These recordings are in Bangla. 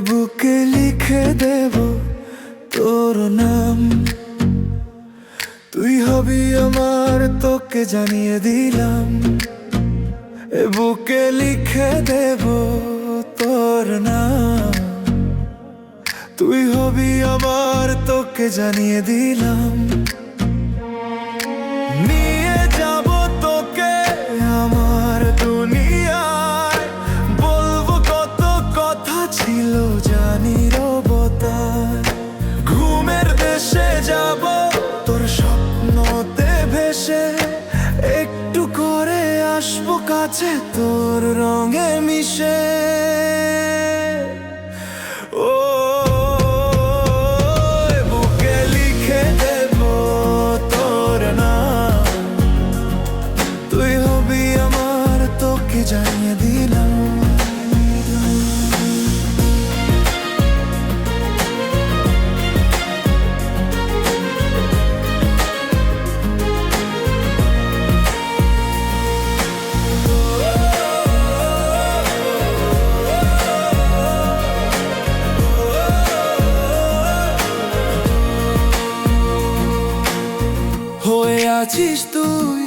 বুকে লিখে দেব তোর নাম তুই হবি আমার তোকে জানিয়ে দিলাম এ বুকে লিখে দেব তোর নাম তুই হবি আমার তোকে জানিয়ে দিলাম ভেসে একটু করে আসব কাছে, তোর রঙে মিশে। ও বুকে লিখে তোর তুই হবি আমার জানিয়ে দিলাম। হয়ে আছিস তুই,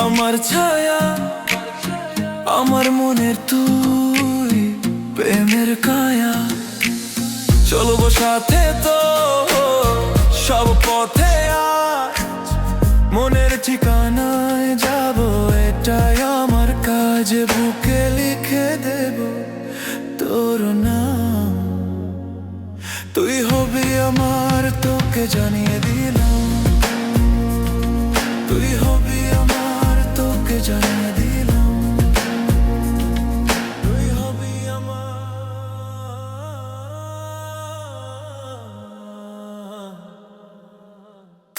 আমার ছায়া, আমার মনের তুই, প্রেমের কায়া। চলবো সাথে তো, সব পথে মনের ঠিকানায় যাব, এটাই আমার কাজ, বুকে লিখে দেব তোর নাম। তুই হবি আমার, তোকে জানিয়ে দিলাম।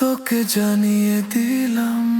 তোকে জানিয়ে দিলাম।